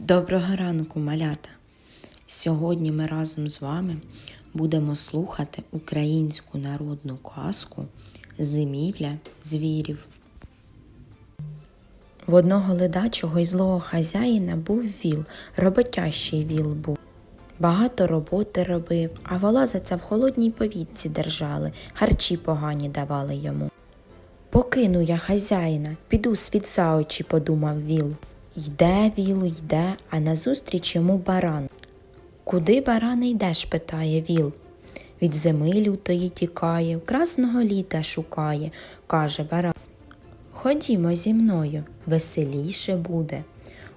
Доброго ранку, малята! Сьогодні ми разом з вами будемо слухати українську народну казку Зимівля звірів. В одного ледачого й злого хазяїна був віл, роботящий віл був. Багато роботи робив, а вола за це в холодній повітці держали, харчі погані давали йому. Покину я хазяїна, піду світ за очі, подумав віл. Йде віл, йде, а назустріч йому баран. Куди баране йдеш? питає віл. Від зими лютої тікає, красного літа шукає, каже баран. Ходімо зі мною, веселіше буде.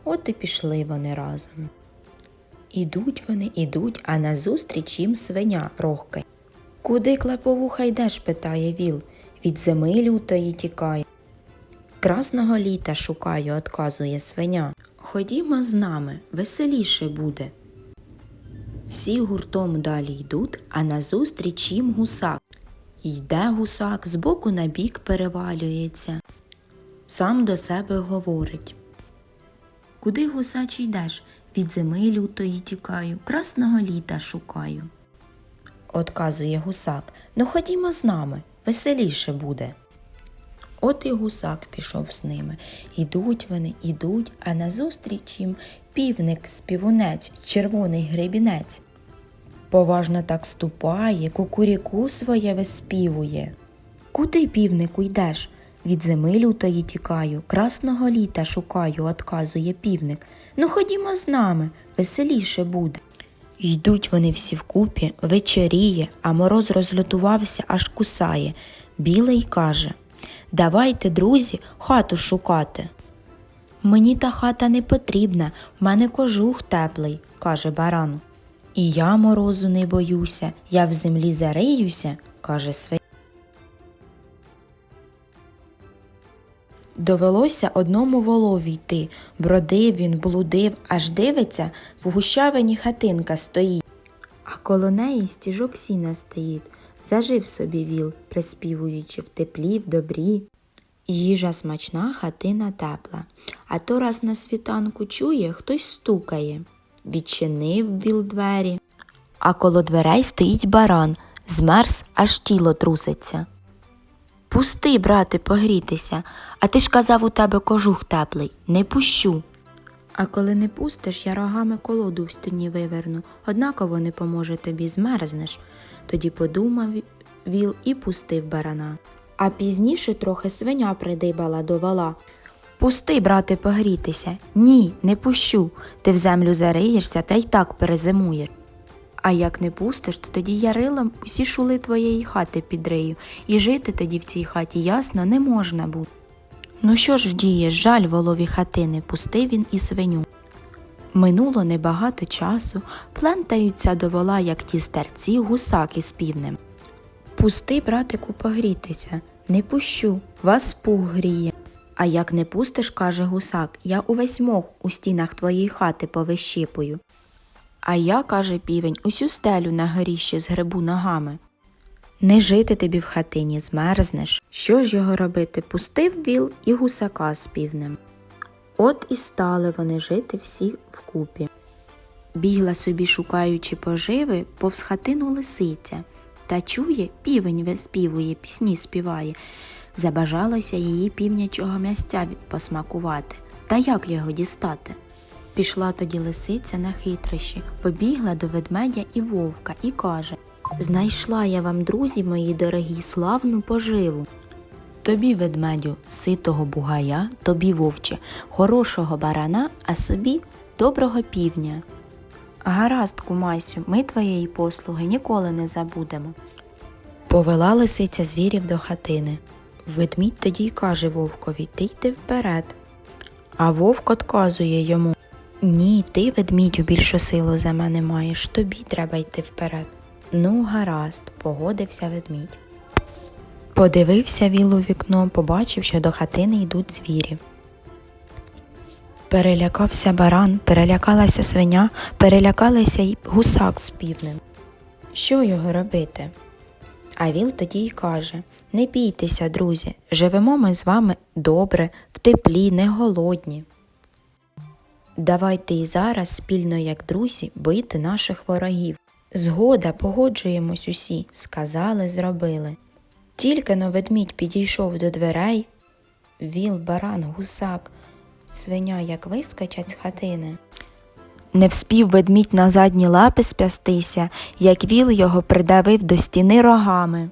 От і пішли вони разом. Ідуть вони, ідуть, а назустріч їм свиня рохкає. Куди клаповуха йдеш? питає віл. Від зими лютої тікає. Красного літа шукаю, отказує свиня. Ходімо з нами, веселіше буде. Всі гуртом далі йдуть, а назустріч їм гусак. Йде гусак, збоку на бік перевалюється. Сам до себе говорить. Куди гусаче йдеш? Від зими лютої тікаю, красного літа шукаю. Отказує гусак. Ну ходімо з нами, веселіше буде. От і гусак пішов з ними. Ідуть вони, ідуть, а назустріч їм півник співунець, червоний гребінець. Поважно так ступає, кукуріку своє виспівує. Куди, півнику, йдеш? Від зими лютої тікаю, красного літа шукаю, отказує півник. Ну ходімо з нами, веселіше буде. Йдуть вони всі вкупі, вечоріє, а мороз розлютувався, аж кусає. Білий каже Давайте, друзі, хату шукати. Мені та хата не потрібна, в мене кожух теплий, каже баран. І я морозу не боюся, я в землі зариюся, каже свиня. Довелося одному волові йти. Бродив він, блудив, аж дивиться, в гущавині хатинка стоїть. А коло неї стіжок сіна стоїть. Зажив собі віл, приспівуючи в теплі, в добрі. Їжа смачна, хатина тепла. А то раз на світанку чує, хтось стукає. Відчинив віл двері. А коло дверей стоїть баран, змерз, аж тіло труситься. Пусти, брате, погрітися, а ти ж казав у тебе кожух теплий, не пущу. А коли не пустиш, я рогами колоду в стіні виверну, однаково не поможе тобі, змерзнеш. Тоді подумав віл і пустив барана. А пізніше трохи свиня придибала до вала. Пусти, брате, погрітися. Ні, не пущу. Ти в землю зариєшся та й так перезимуєш. А як не пустиш, то тоді я рилом усі шули твоєї хати підрию, і жити тоді в цій хаті ясно не можна буде. Ну що ж вдієш, жаль волові хатини, пустив він і свиню. Минуло небагато часу, плентаються до вола, як ті старці, гусак із півнем. Пусти, братику, погрітися, не пущу, вас пух гріє. А як не пустиш, каже гусак, я увесь мох у стінах твоєї хати повищипую. А я, каже півень, усю стелю на горіще згребу ногами. Не жити тобі в хатині, змерзнеш. Що ж його робити? Пустив віл і гусака з півнем. От і стали вони жити всі вкупі. Бігла собі, шукаючи поживи, повз хатину лисиця, та чує, півень виспівує, пісні співає. Забажалося її півнячого м'ясця посмакувати. Та як його дістати? Пішла тоді лисиця на хитрощі, побігла до ведмедя і вовка і каже Знайшла я вам, друзі мої дорогі, славну поживу. Тобі, ведмедю, ситого бугая, тобі вовче, хорошого барана, а собі доброго півня. Гаразд, кумасю, ми твоєї послуги ніколи не забудемо. Повела лисиця звірів до хатини. Ведмідь тоді й каже вовкові Ти йди вперед. А вовк отказує йому Ні, ти, ведмідю, більшу силу за мене маєш, тобі треба йти вперед. Ну, гаразд, погодився ведмідь. Подивився віл у вікно, побачив, що до хатини йдуть звірі. Перелякався баран, перелякалася свиня, перелякалася й гусак з півнем. Що його робити? А віл тоді й каже Не бійтеся, друзі, живемо ми з вами добре, в теплі, не голодні. Давайте і зараз спільно, як друзі, бити наших ворогів. Згода, погоджуємось усі, сказали, зробили. Тільки но ведмідь підійшов до дверей, віл, баран, гусак, свиня як вискочать з хатини. Не вспів ведмідь на задні лапи спястися, як віл його придавив до стіни рогами.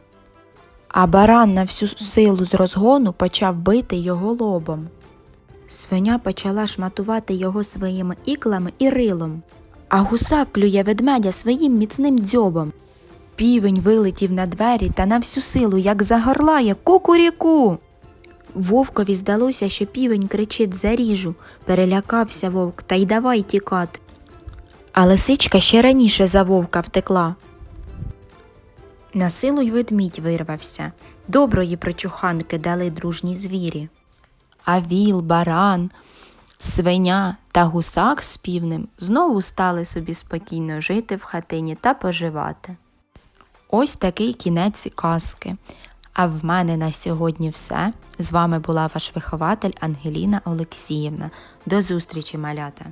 А баран на всю силу з розгону почав бити його лобом. Свиня почала шматувати його своїми іклами і рилом, а гусак клює ведмедя своїм міцним дзьобом. Півень вилетів на двері та на всю силу, як загорлає кукуріку. Вовкові здалося, що півень кричить заріжу, перелякався вовк та й давай тікати. А лисичка ще раніше за вовка втекла. На силу й ведмідь вирвався. Доброї прочуханки дали дружні звірі. А віл, баран, свиня та гусак з півнем знову стали собі спокійно жити в хатині та поживати. Ось такий кінець казки. А в мене на сьогодні все. З вами була ваш вихователь Ангеліна Олексіївна. До зустрічі, малята!